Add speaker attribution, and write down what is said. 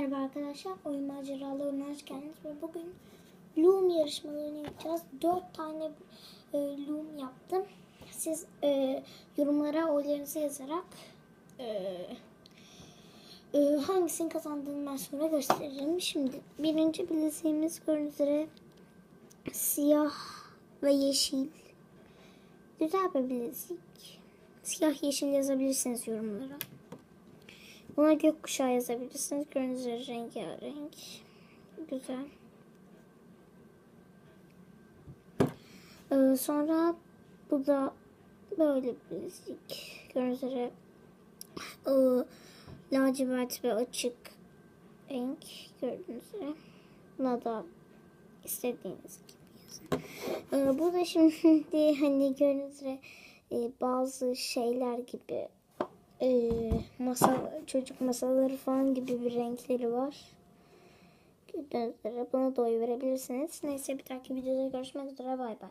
Speaker 1: Merhaba arkadaşlar, oyun maceralarına hoş geldiniz ve bugün Loom yarışmalarını yapacağız. 4 tane e, Loom yaptım. Siz e, yorumlara oylarınızı yazarak e, e, hangisini kazandığını ben sonra gösteririm. Şimdi birinci bileziğimiz gördüğünüz üzere siyah ve yeşil. Güzel bir bilezik. Siyah yeşil yazabilirsiniz yorumlara. Buna gökkuşağı yazabilirsiniz. Gördüğünüz üzere rengarenk. Güzel. Ee, sonra bu da böyle bilezik. Gördüğünüz üzere e, lacivert ve açık renk. Gördüğünüz üzere. Buna da istediğiniz gibi yazın. Ee, bu da şimdi hani gördüğünüz üzere e, bazı şeyler gibi e, masa çocuk masaları falan gibi bir renkleri var. Gördüğünüz üzere buna da oy verebilirsiniz. Neyse bir dahaki videoda görüşmek üzere bay bay.